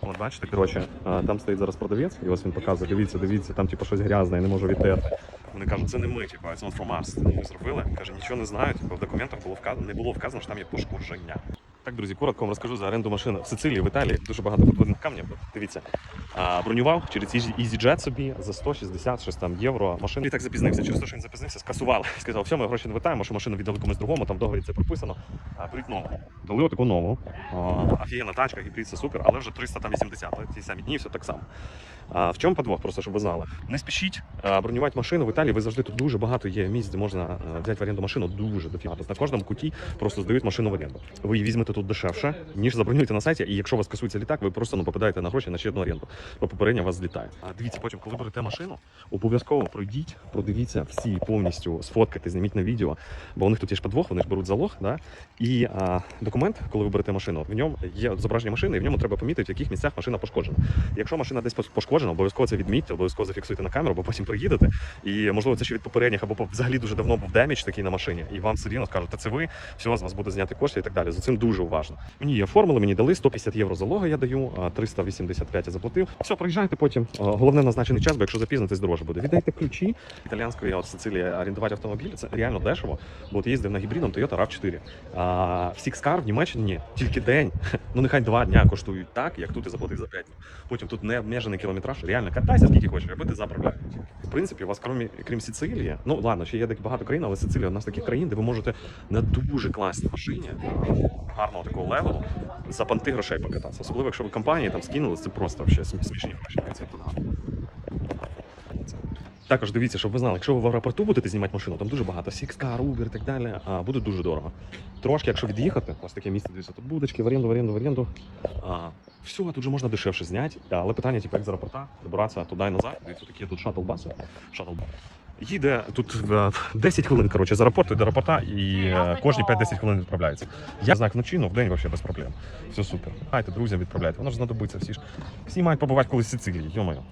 От бачите, коротше, там стоїть зараз продавець, і ось він показує, дивіться, дивіться, там типу щось грязне, я не можу відтерти. Вони кажуть, це не ми, типу, it's not from us. Ми зробили. Каже, нічого не знаю, типу, в документах було вказано, не було вказано, що там є пошкодження. Так, друзі, коротко вам розкажу за оренду машини в Сицилії, в Італії. Дуже багато подводних камнів. Дивіться, бронював через Easy- EasyJet собі за 160 щось там євро. Машину і так запізнився. Через те, що він запізнився, скасували. Сказав, все, ми гроші не витаємо, що машину віддали комусь другому, там в договорі це прописано. Беріть нову. Дали отаку нову. Офігенна тачка, гібрид, це супер, але вже 380, але ті самі дні, все так само. А, в чому подвох, просто щоб ви знали? Не спішіть бронювати машину в Італії. Ви завжди тут дуже багато є місць, де можна взяти в оренду машину. Дуже дофіга. На кожному куті просто здають машину в оренду. Ви її візьмете тут дешевше, ніж забронюєте на сайті. І якщо у вас касується літак, ви просто ну, попадаєте на гроші на ще одну оренду. Бо попередньо вас злітає. А дивіться, потім, коли берете машину, обов'язково пройдіть, продивіться всі повністю, сфоткайте, зніміть на відео. Бо у них тут є ж подвох, вони ж беруть залог. Да? І а, документ, коли ви берете машину, в ньому є зображення машини, і в ньому треба помітити, в яких місцях машина пошкоджена. Якщо машина десь пошкоджена, обов'язково це відмітьте, обов'язково зафіксуйте на камеру, бо потім приїдете. І можливо це ще від попередніх, або взагалі дуже давно був демідж такий на машині, і вам все рівно скажуть, та це ви, все, з вас буде зняти кошти і так далі. За цим дуже уважно. Мені її оформили, мені дали 150 євро залога, я даю, а 385 я заплатив. Все, приїжджайте потім. Головне назначений час, бо якщо запізнитесь, дорожче буде. Віддайте ключі італіянської от Сицилії орендувати автомобіль. Це реально дешево. Бо от їздив на гібридом Toyota RAV4. А в Сікскар в Німеччині тільки день. Ну нехай два дня коштують так, як тут ти заплатив за 5 днів. Потім тут не обмежений кілометраж. Реально катайся скільки хочеш, аби ти заправляєш. В принципі, у вас крім, крім Сицилії, ну ладно, ще є так багато країн, але Сицилія одна з таких країн, де ви можете на дуже класній машині гарного такого левелу за панти грошей покататися. Особливо, якщо ви компанії там скинули, це просто смі- смішні гроші. Це тут гарно. Також дивіться, щоб ви знали, якщо ви в аеропорту будете знімати машину, там дуже багато Сікскар, Uber і так далі, а буде дуже дорого. Трошки, якщо від'їхати, ось таке місце, дивіться, тут будочки, в оренду, в оренду, в оренду. А, все, тут же можна дешевше зняти, але питання, типу, як з аеропорта добратися туди і назад. Дивіться, такі тут шатл-баси. Шатл Їде тут е, 10 хвилин, коротше, з аеропорту до аеропорта, і е, кожні 5-10 хвилин відправляється. Я знак вночі, в день взагалі без проблем. Все супер. Дайте друзям відправляйте. Воно ж знадобиться всі ж. Всі мають побувати колись в Сицилії, йомаю.